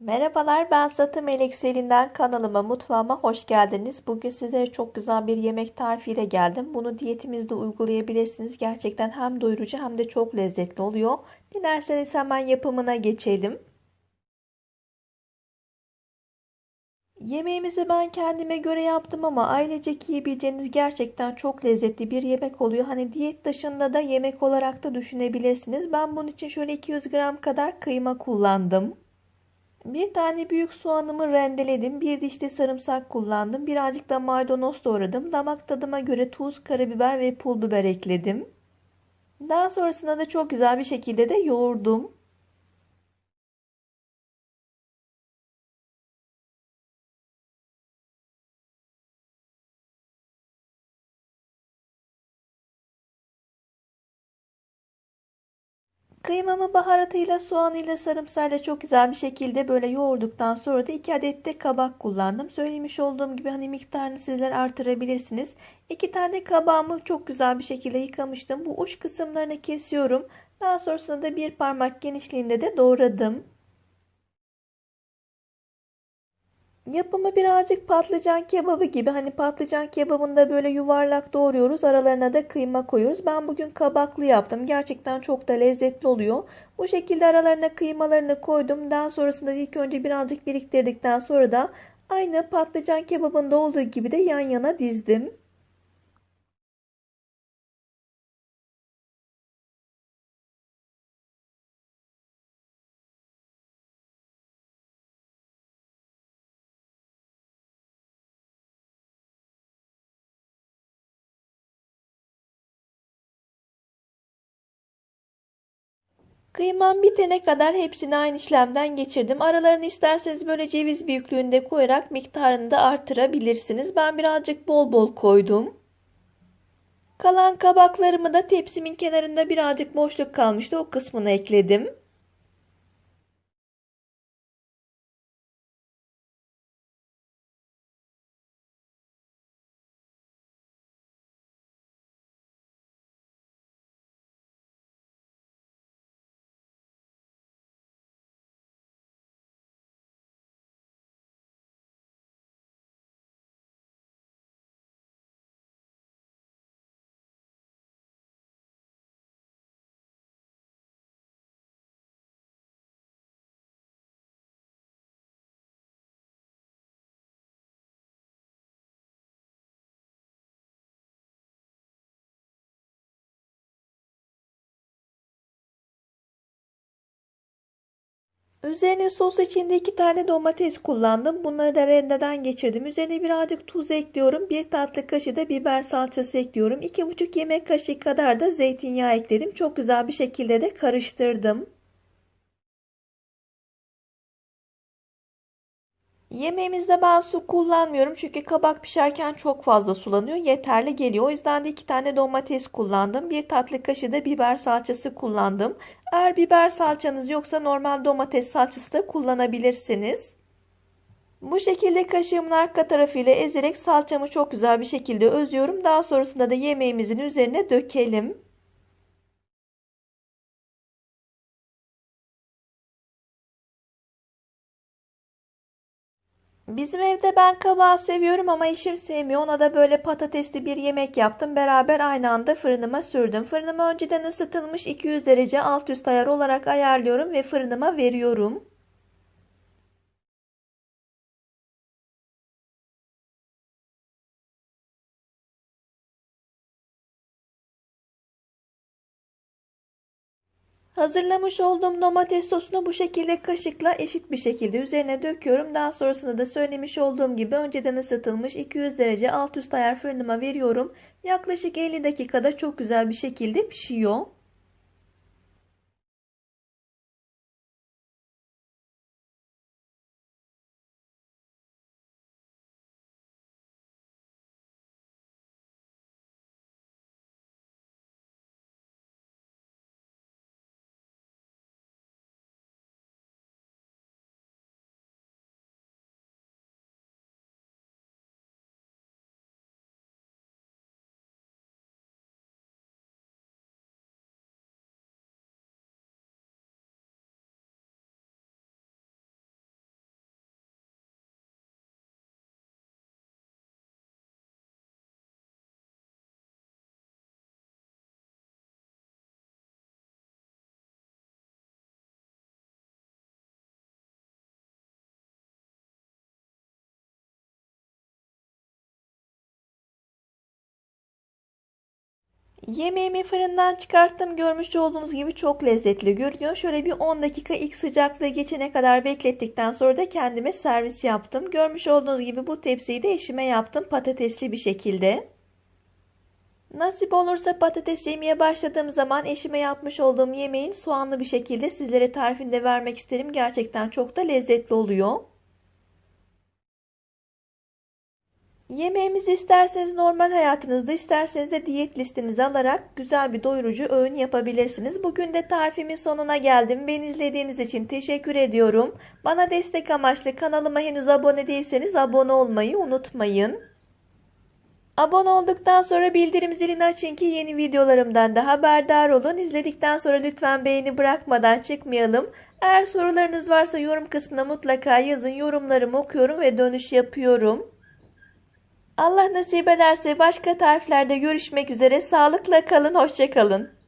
Merhabalar, ben Satı Melek Selin'den kanalıma, mutfağıma hoş geldiniz. Bugün sizlere çok güzel bir yemek tarifiyle geldim. Bunu diyetimizde uygulayabilirsiniz. Gerçekten hem doyurucu hem de çok lezzetli oluyor. Dilerseniz hemen yapımına geçelim. Yemeğimizi ben kendime göre yaptım ama ailecek yiyebileceğiniz gerçekten çok lezzetli bir yemek oluyor. Hani diyet dışında da yemek olarak da düşünebilirsiniz. Ben bunun için şöyle 200 gram kadar kıyma kullandım. Bir tane büyük soğanımı rendeledim. Bir diş de sarımsak kullandım. Birazcık da maydanoz doğradım. Damak tadıma göre tuz, karabiber ve pul biber ekledim. Daha sonrasında da çok güzel bir şekilde de yoğurdum. Kıymamı baharatıyla, soğanıyla, sarımsağıyla çok güzel bir şekilde böyle yoğurduktan sonra da 2 adet de kabak kullandım. Söylemiş olduğum gibi hani miktarını sizler artırabilirsiniz. 2 tane kabağımı çok güzel bir şekilde yıkamıştım. Bu uç kısımlarını kesiyorum. Daha sonrasında da bir parmak genişliğinde de doğradım. Yapımı birazcık patlıcan kebabı gibi. Hani patlıcan kebabında böyle yuvarlak doğruyoruz. Aralarına da kıyma koyuyoruz. Ben bugün kabaklı yaptım. Gerçekten çok da lezzetli oluyor. Bu şekilde aralarına kıymalarını koydum. Daha sonrasında ilk önce birazcık biriktirdikten sonra da aynı patlıcan kebabında olduğu gibi de yan yana dizdim. Kıymam bitene kadar hepsini aynı işlemden geçirdim. Aralarını isterseniz böyle ceviz büyüklüğünde koyarak miktarını da artırabilirsiniz. Ben birazcık bol bol koydum. Kalan kabaklarımı da tepsimin kenarında birazcık boşluk kalmıştı. O kısmını ekledim. Üzerine sos içinde iki tane domates kullandım. Bunları da rendeden geçirdim. Üzerine birazcık tuz ekliyorum. Bir tatlı kaşığı da biber salçası ekliyorum. İki buçuk yemek kaşığı kadar da zeytinyağı ekledim. Çok güzel bir şekilde de karıştırdım. Yemeğimizde ben su kullanmıyorum çünkü kabak pişerken çok fazla sulanıyor. Yeterli geliyor. O yüzden de iki tane domates kullandım. Bir tatlı kaşığı da biber salçası kullandım. Eğer biber salçanız yoksa normal domates salçası da kullanabilirsiniz. Bu şekilde kaşığımın arka tarafıyla ezerek salçamı çok güzel bir şekilde özüyorum. Daha sonrasında da yemeğimizin üzerine dökelim. Bizim evde ben kabağı seviyorum ama eşim sevmiyor. Ona da böyle patatesli bir yemek yaptım. Beraber aynı anda fırınıma sürdüm. Fırınımı önceden ısıtılmış 200 derece alt üst ayar olarak ayarlıyorum ve fırınıma veriyorum. Hazırlamış olduğum domates sosunu bu şekilde kaşıkla eşit bir şekilde üzerine döküyorum. Daha sonrasında da söylemiş olduğum gibi önceden ısıtılmış 200 derece alt üst ayar fırınıma veriyorum. Yaklaşık 50 dakikada çok güzel bir şekilde pişiyor. Yemeğimi fırından çıkarttım. Görmüş olduğunuz gibi çok lezzetli görünüyor. Şöyle bir 10 dakika ilk sıcaklığı geçene kadar beklettikten sonra da kendime servis yaptım. Görmüş olduğunuz gibi bu tepsiyi de eşime yaptım patatesli bir şekilde. Nasip olursa patates yemeye başladığım zaman eşime yapmış olduğum yemeğin soğanlı bir şekilde sizlere tarifini de vermek isterim. Gerçekten çok da lezzetli oluyor. Yemeğimizi isterseniz normal hayatınızda isterseniz de diyet listenize alarak güzel bir doyurucu öğün yapabilirsiniz. Bugün de tarifimin sonuna geldim. Beni izlediğiniz için teşekkür ediyorum. Bana destek amaçlı kanalıma henüz abone değilseniz abone olmayı unutmayın. Abone olduktan sonra bildirim zilini açın ki yeni videolarımdan da haberdar olun. İzledikten sonra lütfen beğeni bırakmadan çıkmayalım. Eğer sorularınız varsa yorum kısmına mutlaka yazın. Yorumlarımı okuyorum ve dönüş yapıyorum. Allah nasip ederse başka tariflerde görüşmek üzere. Sağlıkla kalın, hoşça kalın.